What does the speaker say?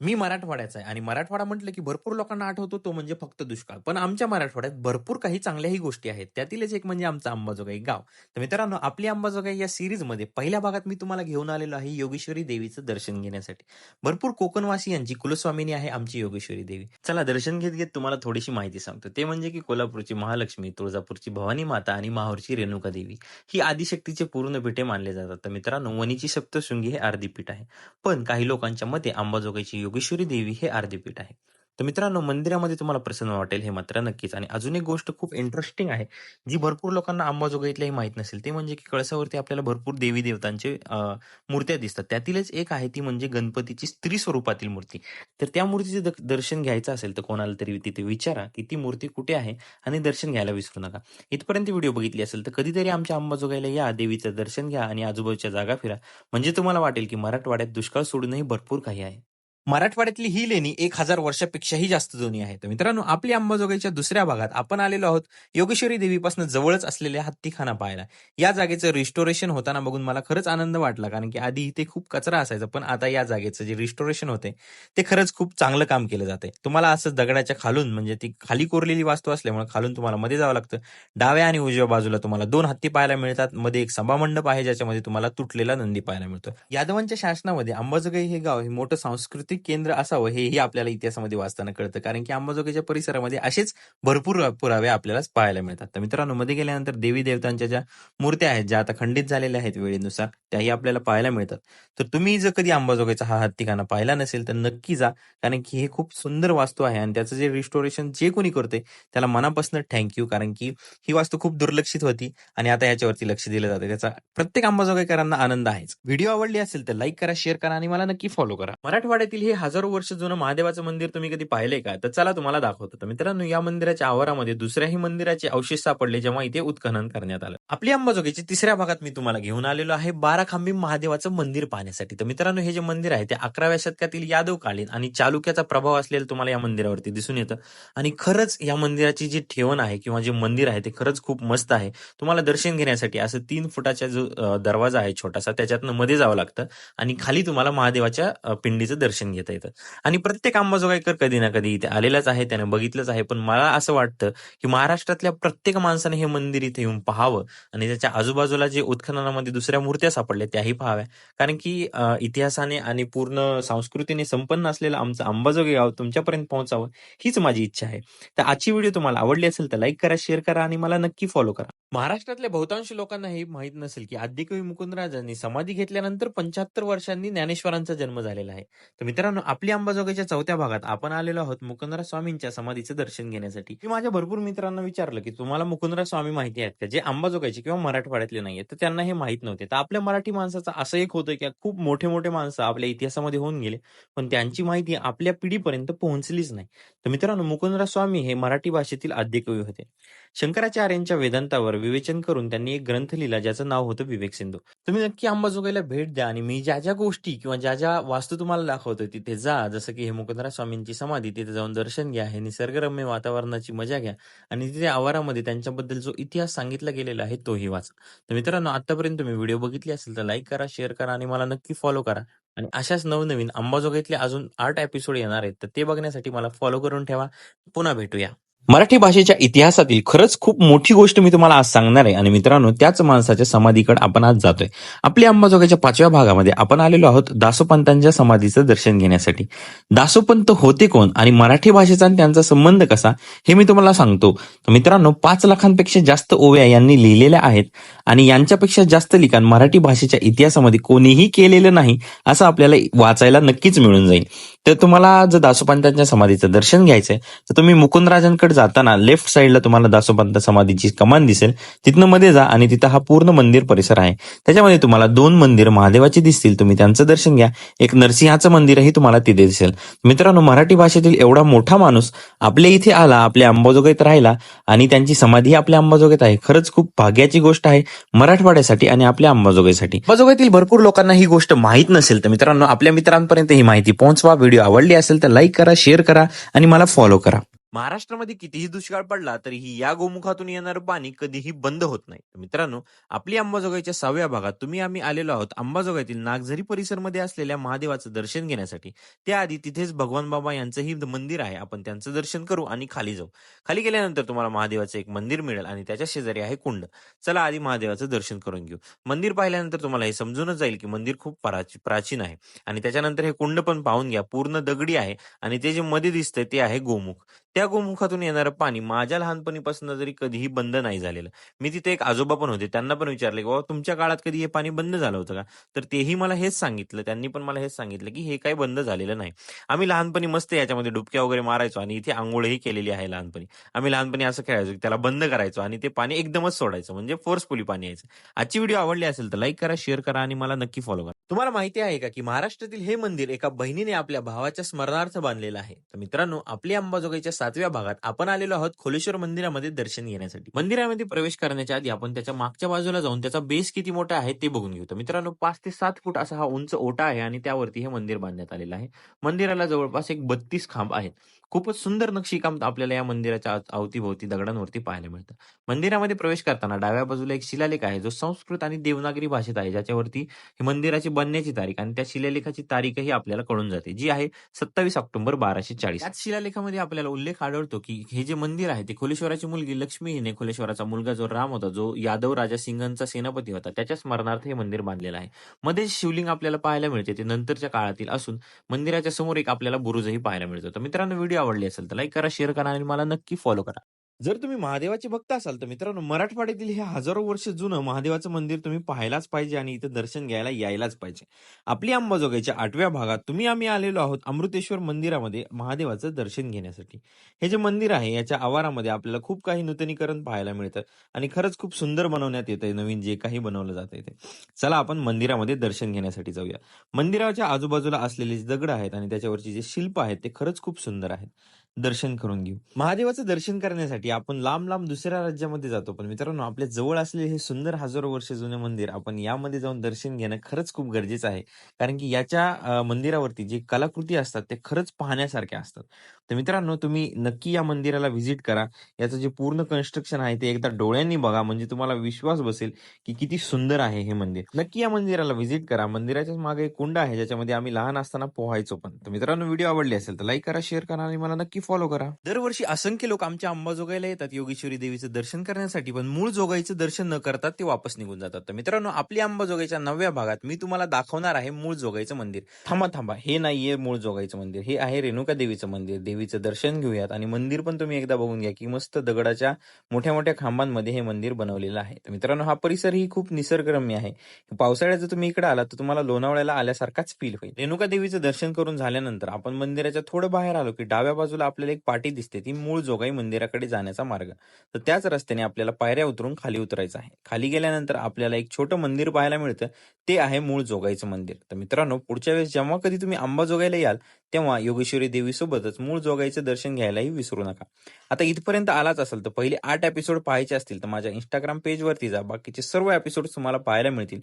मी मराठवाड्याचा आहे आणि मराठवाडा म्हटलं की भरपूर लोकांना आठवतो तो म्हणजे फक्त दुष्काळ. पण आमच्या मराठवाड्यात भरपूर काही चांगल्याही गोष्टी आहेत. त्यातीलच एक म्हणजे आमचं अंबाजोगाई गाव. तर मित्रांनो आपली अंबाजोगाई या सिरीजमध्ये पहिल्या भागात मी तुम्हाला घेऊन आलेलो आहे योगेश्वरी देवीचं दर्शन घेण्यासाठी. भरपूर कोकणवासी यांची कुलस्वामिनी आहे आमची योगेश्वरी देवी. चला दर्शन घेत घेत तुम्हाला थोडीशी माहिती सांगतो. ते म्हणजे की कोल्हापूरची महालक्ष्मी तुळजापूरची भवानी माता आणि माहूरची रेणुका देवी. ही आदिशक्तीचे पूर्ण पीठे मानले जातात. तर मित्रांनो वणीची सप्तशृंगी हे अर्धी पीठ आहे. पण काही लोकांच्या मते अंबाजोगाईची योगेश्वरी देवी हे अर्धे आहे. तर मित्रांनो मंदिरामध्ये तुम्हाला प्रसन्न वाटेल हे मात्र नक्कीच. आणि अजून एक गोष्ट खूप इंटरेस्टिंग आहे जी भरपूर लोकांना अंबाजोगाईतल्याही माहीत नसेल. ते म्हणजे की कळसावरती आपल्याला भरपूर देवी देवतांचे मूर्त्या दिसतात. त्यातीलच एक आहे ती म्हणजे गणपतीची स्त्री स्वरूपातील मूर्ती. तर त्या मूर्तीचे दर्शन घ्यायचं असेल तर कोणाला तरी तिथे विचारा की ती मूर्ती कुठे आहे आणि दर्शन घ्यायला विसरू नका. इथपर्यंत व्हिडिओ बघितली असेल तर कधीतरी आमच्या अंबाजोगाईला या देवीचं दर्शन घ्या आणि आजूबाजूच्या जागा फिरा. म्हणजे तुम्हाला वाटेल की मराठवाड्यात दुष्काळ सोडूनही भरपूर काही आहे. मराठवाड्यातली ही लेणी एक हजार वर्षापेक्षाही जास्त जुनी आहे. तर मित्रांनो आपली अंबाजोगाईच्या दुसऱ्या भागात आपण आलेलो आहोत योगेश्वरी देवीपासून जवळच असलेल्या हत्तीखाना पाहायला. या जागेचं रिस्टोरेशन होताना बघून मला खरंच आनंद वाटला कारण की आधी इथे खूप कचरा असायचा पण आता या जागेचं जे रिस्टोरेशन होते ते खरंच खूप चांगलं काम केलं जाते तुम्हाला असं दगडाच्या खालून म्हणजे ती खाली कोरलेली वास्तू असल्यामुळे खालून तुम्हाला मध्ये जावं लागतं. डाव्या आणि उजव्या बाजूला तुम्हाला दोन हत्ती पाहायला मिळतात मध्ये एक सभामंडप आहे ज्याच्यामध्ये तुम्हाला तुटलेला नंदी पाहायला मिळतो. यादवांच्या शासनामध्ये अंबाजोगाई हे गाव हे मोठं सांस्कृतिक केंद्र असावं हेही आपल्याला इतिहासामध्ये वाचताना कळतं. कारण की अंबाजोगाईच्या परिसरामध्ये असेच भरपूर पुरावे आपल्याला पाहायला मिळतात. तर मित्रांनो मध्ये गेल्यानंतर देवी देवतांच्या ज्या मूर्त्या आहेत ज्या आता खंडित झालेल्या आहेत वेळेनुसार त्याही आपल्याला पाहायला मिळतात. तर तुम्ही जर कधी अंबाजोगाईचा हा हत्तीखाना पाहिला नसेल तर नक्की जा. कारण की हे खूप सुंदर वास्तू आहे आणि त्याचं जे रिस्टोरेशन जे कोणी करते त्याला मनापासून थँक्यू कारण की ही वास्तू खूप दुर्लक्षित होती आणि आता याच्यावरती लक्ष दिलं जाते. त्याचा प्रत्येक अंबाजोगाईकरांना आनंद आहेच. व्हिडिओ आवडली असेल तर लाईक करा शेअर करा आणि मला नक्की फॉलो करा. मराठवाड्यातील हे हजारो वर्ष जुनं महादेवाचं मंदिर तुम्ही कधी पाहिलंय का? तर चला तुम्हाला दाखवतो. तर मित्रांनो या मंदिराच्या आवारामध्ये दुसऱ्याही मंदिराचे अवशेष सापडले जेव्हा इथे उत्खनन करण्यात आलं. आपली अंबाजोगीच्या तिसऱ्या भागात मी तुम्हाला घेऊन आलेलो आहे बाराखांबी महादेवाचं मंदिर पाहण्यासाठी. तर मित्रांनो हे जे मंदिर आहे ते अकराव्या शतकातील यादवकालीन आणि चालुक्याचा प्रभाव असलेला तुम्हाला या मंदिरावरती दिसून येतं. आणि खरंच या मंदिराची जी ठेवण आहे किंवा जे मंदिर आहे ते खरंच खूप मस्त आहे. तुम्हाला दर्शन घेण्यासाठी असं तीन फुटाचा जो दरवाजा आहे छोटासा त्याच्यातनं मध्ये जावं लागतं. आणि खाली तुम्हाला महादेवाच्या पिंडीचं दर्शन घेता येतं. आणि प्रत्येक अंबाजोगाईकर कधी ना कधी इथे आलेलाच आहे त्याने बघितलंच आहे. पण मला असं वाटतं की महाराष्ट्रातल्या प्रत्येक माणसाने हे मंदिर इथे येऊन पाहावं आणि त्याच्या आजूबाजूला जे उत्खननामध्ये दुसऱ्या मूर्त्या सापडल्या त्याही पाहाव्या. कारण की इतिहासाने आणि पूर्ण संस्कृतीने संपन्न असलेलं आमचं अंबाजोगाई गाव तुमच्यापर्यंत पोहोचावं हीच माझी इच्छा आहे. तर आजची व्हिडिओ तुम्हाला आवडली असेल तर लाईक करा शेअर करा आणि मला नक्की फॉलो करा. महाराष्ट्रातल्या बहुतांश लोकांना हे माहीत नसेल की आद्यकवी मुकुंदराजांनी समाधी घेतल्यानंतर पंच्याहत्तर वर्षांनी ज्ञानेश्वरांचा जन्म झालेला आहे. तर मित्रांनो आपली अंबाजोगाईच्या चौथ्या भागात आपण आलेलो आहोत मुकुंदरा स्वामींच्या समाधीचं दर्शन घेण्यासाठी. मी माझ्या भरपूर मित्रांना विचारलं की तुम्हाला मुकुंदरा स्वामी माहिती आहेत का? जे अंबाजोगाईचे किंवा मराठवाड्यातले नाहीये तर त्यांना हे माहीत नव्हते. तर आपल्या मराठी माणसाचं असं एक होतं की खूप मोठे मोठे माणसं आपल्या इतिहासामध्ये होऊन गेले पण त्यांची माहिती आपल्या पिढीपर्यंत पोहोचलीच नाही. तर मित्रांनो मुकुंदरा स्वामी हे मराठी भाषेतील आद्यकवी होते. शंकराचार्यांच्या वेदांतावर विवेचन करून त्यांनी एक ग्रंथ लिहिला ज्याचं नाव होतं विवेक सिंधू. तुम्ही नक्की अंबाजोगाईला भेट द्या आणि मी ज्या ज्या गोष्टी किंवा ज्या ज्या वास्तू तुम्हाला दाखवतो तिथे जा. जसं की हे मुकुंदरा स्वामींची समाधी तिथे जाऊन दर्शन घ्या. हे निसर्गरम्य वातावरणाची मजा घ्या. आणि तिथे आवारामध्ये त्यांच्याबद्दल जो इतिहास सांगितला गेलेला आहे तोही वाचा. तर मित्रांनो आतापर्यंत तुम्ही व्हिडिओ बघितली असेल तर लाईक करा शेअर करा आणि मला नक्की फॉलो करा. आणि अशाच नवनवीन अंबाजोगाईतले अजून आठ एपिसोड येणार आहेत तर ते बघण्यासाठी मला फॉलो करून ठेवा. पुन्हा भेटूया. मराठी भाषेच्या इतिहासातील खरंच खूप मोठी गोष्ट मी तुम्हाला आज सांगणार आहे. आणि मित्रांनो त्याच माणसाच्या समाधीकडे आपण आज जातोय. आपल्या अंबाजोगाईच्या पाचव्या भागामध्ये आपण आलेलो आहोत दासोपंतांच्या समाधीचं दर्शन घेण्यासाठी. दासोपंत होते कोण आणि मराठी भाषेचा आणि त्यांचा संबंध कसा हे मी तुम्हाला सांगतो. तर मित्रांनो पाच लाखांपेक्षा जास्त ओव्या यांनी लिहिलेल्या आहेत आणि यांच्यापेक्षा जास्त लिखाण मराठी भाषेच्या इतिहासामध्ये कोणीही केलेलं नाही असं आपल्याला वाचायला नक्कीच मिळून जाईल. तर तुम्हाला जर दासोपंतांच्या समाधीचं दर्शन घ्यायचंय तर तुम्ही मुकुंदराजांकडे जाताना लेफ्ट साईडला तुम्हाला दासोपंत समाधीची कमान दिसेल. तिथनं मध्ये जा आणि तिथं हा पूर्ण मंदिर परिसर आहे. त्याच्यामध्ये तुम्हाला दोन मंदिर महादेवाची दिसतील. तुम्ही त्यांचं दर्शन घ्या. एक नरसिंहाचं मंदिरही तुम्हाला तिथे दिसेल. मित्रांनो मराठी भाषेतील एवढा मोठा माणूस आपल्या इथे आला आपल्या अंबाजोगाईत राहिला आणि त्यांची समाधी आपल्या अंबाजोगाईत आहे. खरंच खूप भाग्याची गोष्ट आहे मराठवाड्यासाठी आणि आपल्या अंबाजोगाईसाठी. अंबाजोगाईतील भरपूर लोकांना ही गोष्ट माहीत नसेल तर मित्रांनो आपल्या मित्रांपर्यंत ही माहिती पोहोचवा. व्हिडिओ आवडली असेल तर लाईक करा शेअर करा आणि मला फॉलो करा. महाराष्ट्रामध्ये कितीही दुष्काळ पडला तरीही या गोमुखातून येणारं पाणी कधीही बंद होत नाही. मित्रांनो आपली अंबाजोगाईच्या सहाव्या भागात तुम्ही आम्ही आलेलो आहोत अंबाजोगाईतील नागझरी परिसरमध्ये असलेल्या महादेवाचं दर्शन घेण्यासाठी. त्याआधी तिथेच भगवान बाबा यांचंही मंदिर आहे. आपण त्यांचं दर्शन करू आणि खाली जाऊ. खाली गेल्यानंतर तुम्हाला महादेवाचं एक मंदिर मिळेल आणि त्याच्या शेजारी आहे कुंड. चला आधी महादेवाचं दर्शन करून घेऊ. मंदिर पाहिल्यानंतर तुम्हाला हे समजूनच जाईल की मंदिर खूप प्राचीन आहे. आणि त्याच्यानंतर हे कुंड पण पाहून घ्या. पूर्ण दगडी आहे आणि ते जे मध्ये दिसतंय ते आहे गोमुख. त्या गोमुखातून येणारं पाणी माझ्या लहानपणीपासून जरी कधीही बंद नाही झालेलं. मी तिथे एक आजोबा पण होते. त्यांना पण विचारले की बाबा तुमच्या काळात कधी हे पाणी बंद झालं होतं का? तर तेही मला हेच सांगितलं. त्यांनी पण मला हेच सांगितलं की हे काही बंद झालेलं नाही. आम्ही लहानपणी मस्त याच्यामध्ये डुबक्या वगैरे मारायचो आणि इथे आंघोळही केलेली आहे लहानपणी. आम्ही लहानपणी असं खेळायचो की त्याला बंद करायचो आणि ते पाणी एकदमच सोडायचं. म्हणजे फोर्सफुली पाणी यायचं. आजची व्हिडिओ आवडली असेल तर लाईक करा शेअर करा आणि मला नक्की फॉलो करा. तुम्हाला माहिती आहे का की महाराष्ट्रातील हे मंदिर एका बहिणीने आपल्या भावाच्या स्मरणार्थ बांधलेलं आहे. तर मित्रांनो आपली अंबाजोगाईच्या सातव्या भागात आपण आलेलो आहोत खोलेश्वर मंदिरामध्ये दर्शन घेण्यासाठी. मंदिरामध्ये प्रवेश करण्याच्या आधी आपण त्याच्या मागच्या बाजूला जाऊन त्याचा बेस किती मोठा आहे ते बघून घेऊ. मित्रांनो पाच ते सात फूट असा हा उंच ओटा आहे आणि त्यावरती हे मंदिर बांधण्यात आलेलं आहे. मंदिराला जवळपास एक बत्तीस खांब आहेत. खूपच सुंदर नक्षीकाम आपल्याला या मंदिराच्या अवतीभोवती दगडांवरती पाहायला मिळतं. मंदिरामध्ये प्रवेश करताना डाव्या बाजूला एक शिलालेख आहे जो संस्कृत आणि देवनागरी भाषेत आहे ज्याच्यावरती मंदिराची बनण्याची तारीख आणि त्या शिलालेखाची तारीखही आपल्याला कळून जाते जी आहे सत्तावीस ऑक्टोबर बाराशे चाळीस. त्याच शिलालेखामध्ये आपल्याला उल्लेख आढळतो की हे जे मंदिर आहे ते खोलेश्वराची मुलगी लक्ष्मी हिने खोलेश्वराचा मुलगा जो राम होता जो यादव राजा सिंगांचा सेनापती होता त्याच्या स्मरणार्थ हे मंदिर बांधलेलं आहे. मध्ये शिवलिंग आपल्याला पाहायला मिळते ते नंतरच्या काळातील असून मंदिराच्या समोर एक आपल्याला बुरुजही पाहायला मिळतो. तर मित्रांनो व्हिडिओ आवडली असेल तर लाईक करा शेअर करा आणि मला नक्की फॉलो करा. जर तुम्ही महादेवाचे भक्त असाल तर मित्रांनो मराठवाड्यातील हे हजारो वर्ष जुनं महादेवाचं मंदिर तुम्ही पाहायलाच पाहिजे आणि इथं दर्शन घ्यायला यायलाच पाहिजे. आपली अंबाजोगाईच्या आठव्या भागात तुम्ही आम्ही आलेलो आहोत अमृतेश्वर मंदिरामध्ये महादेवाचं दर्शन घेण्यासाठी. हे जे मंदिर आहे याच्या आवारामध्ये आपल्याला खूप काही नूतनीकरण पाहायला मिळतं आणि खरंच खूप सुंदर बनवण्यात येतंय नवीन जे काही बनवलं जातं ते. चला आपण मंदिरामध्ये दर्शन घेण्यासाठी जाऊया. मंदिराच्या आजूबाजूला असलेले जे दगड आहेत आणि त्याच्यावरची जे शिल्प आहेत ते खरंच खूप सुंदर आहेत. दर्शन करून घेऊ. महादेवाचं दर्शन करण्यासाठी आपण लांब लांब दुसऱ्या राज्यामध्ये जातो. पण मित्रांनो आपल्या जवळ असलेले हे सुंदर हजारो वर्ष जुने मंदिर आपण यामध्ये जाऊन दर्शन घेणं खरंच खूप गरजेचं आहे. कारण की याच्या मंदिरावरती जे कलाकृती असतात ते खरंच पाहण्यासारख्या असतात. तर मित्रांनो तुम्ही नक्की या मंदिराला व्हिजिट करा. याचं जे पूर्ण कन्स्ट्रक्शन आहे ते एकदा डोळ्यांनी बघा. म्हणजे तुम्हाला विश्वास बसेल की किती सुंदर आहे हे मंदिर. नक्की या मंदिराला व्हिजिट करा. मंदिराच्या मागे एक कुंड आहे ज्याच्यामध्ये आम्ही लहान असताना पोहायचो पण. तर मित्रांनो व्हिडिओ आवडली असेल तर लाईक करा शेअर करा आणि मला नक्की फॉलो करा. दरवर्षी असंख्य लोक आमच्या अंबाजोगाईला येतात. योगेश्वरी देवीचं दर्शन करण्यासाठी पण मूळ जोगाईचं दर्शन न करतात ते वापस निघून जातात. तर मित्रांनो आपली अंबाजोगाईच्या नव्या भागात मी तुम्हाला दाखवणार आहे मूळ जोगाईचं मंदिर. थांबा थांबा. हे नाहीये मूळ जोगाईचं मंदिर. हे आहे रेणुका देवीचं मंदिर. देवीचं दर्शन घेऊयात आणि मंदिर पण तुम्ही एकदा बघून घ्या की मस्त दगडाच्या मोठ्या मोठ्या खांबांमध्ये हे मंदिर बनवलेलं आहे. तर मित्रांनो हा परिसरही खूप निसर्गरम्य आहे. पावसाळ्यात जर तुम्ही इकडे आला तर तुम्हाला लोणावळ्याला आल्यासारखाच फील होईल. रेणुका देवीचं दर्शन करून झाल्यानंतर आपण मंदिराच्या थोडं बाहेर आलो की डाव्या बाजूला आपल्याला एक पाटी दिसते. ती मूळ जोगाई मंदिराकडे जाण्याचा मार्ग. तर त्याच रस्त्याने आपल्याला पायऱ्या उतरून खाली उतरायचं आहे. खाली गेल्यानंतर आपल्याला एक छोटं मंदिर पाहायला मिळतं. ते आहे मूळ जोगाईचं मंदिर. तर मित्रांनो पुढच्या वेळेस जेव्हा कधी तुम्ही अंबाजोगाईला याल तेव्हा योगेश्वरी देवीसोबतच मूळ जोगाईचं दर्शन घ्यायलाही विसरू नका. आता इथपर्यंत आलाच असेल तर पहिले आठ एपिसोड पाहायचे असतील तर माझ्या इंस्टाग्राम पेजवरती जा. बाकीचे सर्व एपिसोड तुम्हाला पाहायला मिळतील.